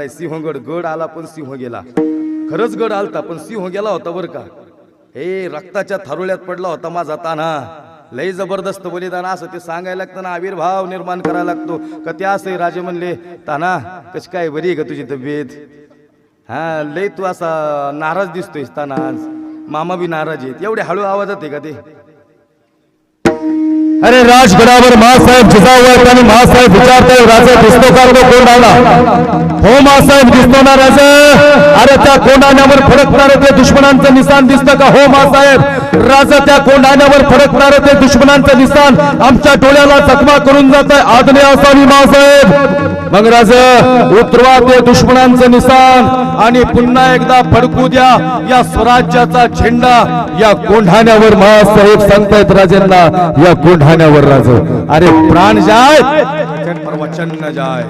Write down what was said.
सिंहगड गड आला पण सिंह गेला. खरंच गड आलता पण सिंह गेला होता बरं का? हे रक्ताच्या थारोळ्यात पडला होता माझा ताना. लय जबरदस्त बलिदान असं ते सांगायला लागतं ना आविर्भाव निर्माण करायला लागतो. का ते असं राजे म्हणले ताना कशी काय बरी आहे का तुझी तब्येत? हा लय तू असा नाराज दिसतोय ताना आज. मामा बी नाराज आहेत. एवढे हळू आवाजात आहे का ते? अरे राजगडावर महासाहेब जिजावर आणि महासाहेब विचारतोय राजा दिसतो का तो कोण आला हो महासाहेब दिसतो ना राजा. अरे त्या कोंडाण्यावर फडकणार ते दुश्मनांचं निशाण दिसतं का? हो महासाहेब राजा त्या कोंडाण्यावर फडकणार ते दुश्मनांचं निशान आमच्या डोळ्याला जखमा करून जात आहे आदने असावी महासाहेब. मग राजा उतरवा ते दुश्मनांचं निशान आणि पुन्हा एकदा फडकू द्या. या स्वराज्याचा झेंडा या कोंढाण्यावर महासाहेब सांगतायत राजांना. या कोंढाण्यावर राज. अरे प्राण जाय. वचन न जाय.